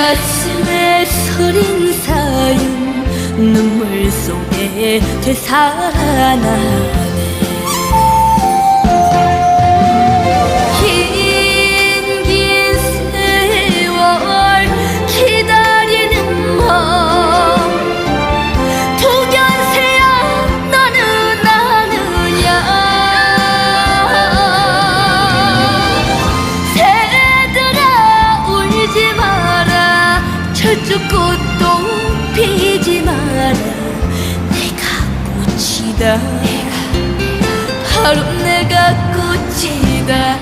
가슴에 서린 사연 눈물 속에 되살아나 철쭉 꽃도 피지 마라. 내가 꽃이다. 바로 내가 꽃이다